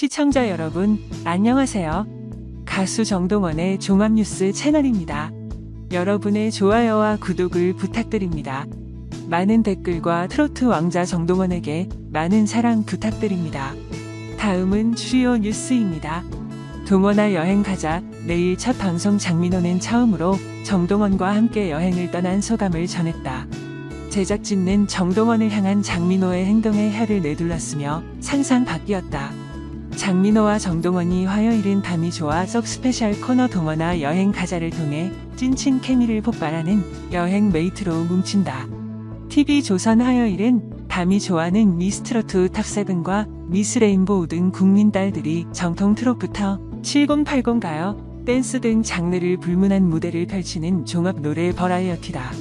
시청자 여러분, 안녕하세요. 가수 정동원의 종합뉴스 채널입니다. 여러분의 좋아요와 구독을 부탁드립니다. 많은 댓글과 트로트 왕자 정동원에게 많은 사랑 부탁드립니다. 다음은 주요 뉴스입니다. 동원아 여행 가자. 내일 첫 방송 장민호는 처음으로 정동원과 함께 여행을 떠난 소감을 전했다. 제작진은 정동원을 향한 장민호의 행동에 혀를 내둘렀으며 상상 밖이었다. 장민호와 정동원이 화요일인 밤이 좋아 속 스페셜 코너 동원아 여행 가자를 통해 찐친 케미를 폭발하는 여행 메이트로 뭉친다. TV 조선 화요일은 밤이 좋아하는 미스트로트 탑7과 미스 레인보우 등 국민 딸들이 정통 트롯부터 7080 가요, 댄스 등 장르를 불문한 무대를 펼치는 종합 노래 버라이어티다.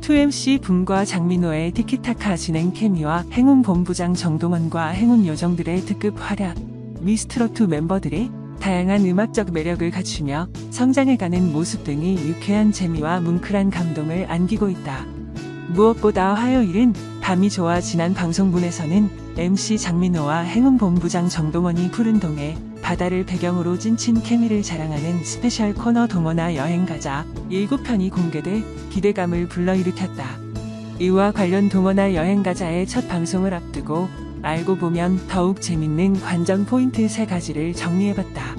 2MC 붐과 장민호의 티키타카 진행 케미와 행운 본부장 정동원과 행운 요정들의 특급 활약, 미스트로트 멤버들이 다양한 음악적 매력을 갖추며 성장해가는 모습 등이 유쾌한 재미와 뭉클한 감동을 안기고 있다. 무엇보다 화요일은 밤이 좋아 지난 방송분에서는 MC 장민호와 행운 본부장 정동원이 푸른 동해 바다를 배경으로 찐친 케미를 자랑하는 스페셜 코너 동원아 여행 가자 7편이 공개돼 기대감을 불러일으켰다. 이와 관련 동원아 여행 가자의 첫 방송을 앞두고 알고 보면 더욱 재밌는 관전 포인트 세 가지를 정리해봤다.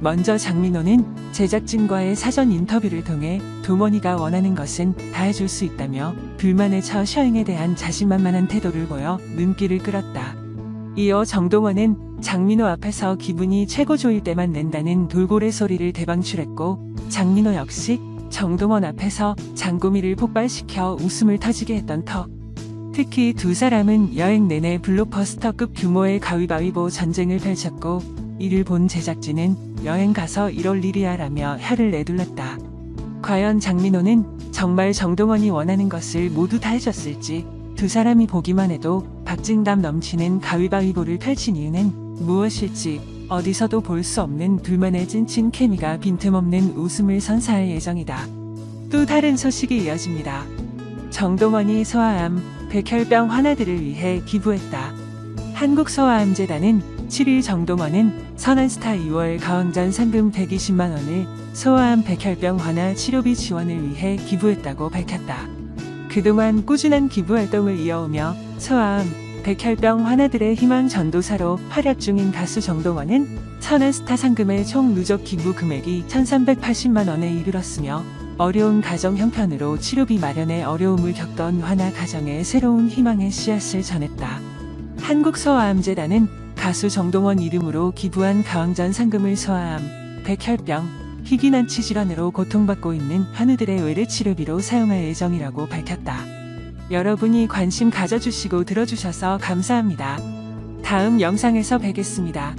먼저 장민호는 제작진과의 사전 인터뷰를 통해 동원이가 원하는 것은 다 해줄 수 있다며 불만의 첫 셔잉에 대한 자신만만한 태도를 보여 눈길을 끌었다. 이어 정동원은 장민호 앞에서 기분이 최고 좋을 때만 낸다는 돌고래 소리를 대방출했고 장민호 역시 정동원 앞에서 장고미를 폭발시켜 웃음을 터지게 했던 터. 특히 두 사람은 여행 내내 블록버스터급 규모의 가위바위보 전쟁을 펼쳤고 이를 본 제작진은 여행 가서 이럴 일이야 라며 혀를 내둘렀다. 과연 장민호는 정말 정동원이 원하는 것을 모두 다 해줬을지 두 사람이 보기만 해도 박진감 넘치는 가위바위보를 펼친 이유는 무엇일지 어디서도 볼 수 없는 둘만의 찐친 케미가 빈틈없는 웃음을 선사할 예정이다. 또 다른 소식이 이어집니다. 정동원이 소아암, 백혈병 환아들을 위해 기부했다. 한국소아암재단은 7일 정동원은 선한스타 2월 가왕전 상금 120만 원을 소아암 백혈병 환아 치료비 지원을 위해 기부했다고 밝혔다. 그동안 꾸준한 기부 활동을 이어오며 소아암, 백혈병 환아들의 희망 전도사로 활약 중인 가수 정동원은 천안스타 상금의 총 누적 기부 금액이 1380만 원에 이르렀으며 어려운 가정 형편으로 치료비 마련에 어려움을 겪던 환아 가정에 새로운 희망의 씨앗을 전했다. 한국소아암재단은 가수 정동원 이름으로 기부한 가왕전 상금을 소아암, 백혈병, 희귀난치 질환으로 고통받고 있는 환우들의 외래 치료비로 사용할 예정이라고 밝혔다. 여러분이 관심 가져주시고 들어주셔서 감사합니다. 다음 영상에서 뵙겠습니다.